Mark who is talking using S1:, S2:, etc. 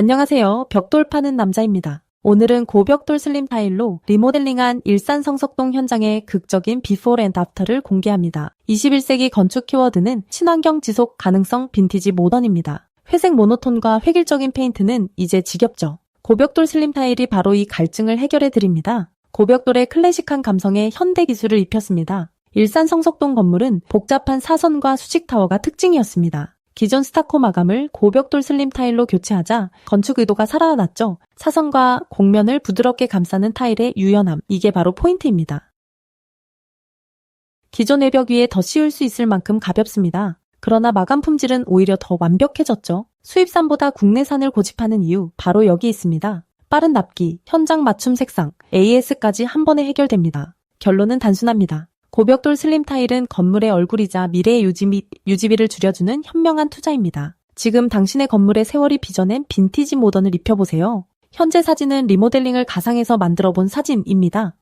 S1: 안녕하세요. 벽돌 파는 남자입니다. 오늘은 고벽돌 슬림 타일로 리모델링한 일산 성석동 현장의 극적인 비포 앤 애프터를 공개합니다. 21세기 건축 키워드는 친환경 지속 가능성 빈티지 모던입니다. 회색 모노톤과 획일적인 페인트는 이제 지겹죠. 고벽돌 슬림 타일이 바로 이 갈증을 해결해 드립니다. 고벽돌의 클래식한 감성에 현대 기술을 입혔습니다. 일산 성석동 건물은 복잡한 사선과 수직 타워가 특징이었습니다. 기존 스타코 마감을 고벽돌 슬림 타일로 교체하자 건축 의도가 살아났죠. 사선과 곡면을 부드럽게 감싸는 타일의 유연함, 이게 바로 포인트입니다. 기존 외벽 위에 더 씌울 수 있을 만큼 가볍습니다. 그러나 마감 품질은 오히려 더 완벽해졌죠. 수입산보다 국내산을 고집하는 이유, 바로 여기 있습니다. 빠른 납기, 현장 맞춤 색상, AS까지 한 번에 해결됩니다. 결론은 단순합니다. 고벽돌 슬림 타일은 건물의 얼굴이자 미래의 유지비, 유지비를 줄여주는 현명한 투자입니다. 지금 당신의 건물의 세월이 빚어낸 빈티지 모던을 입혀보세요. 현재 사진은 리모델링을 가상해서 만들어 본 사진입니다.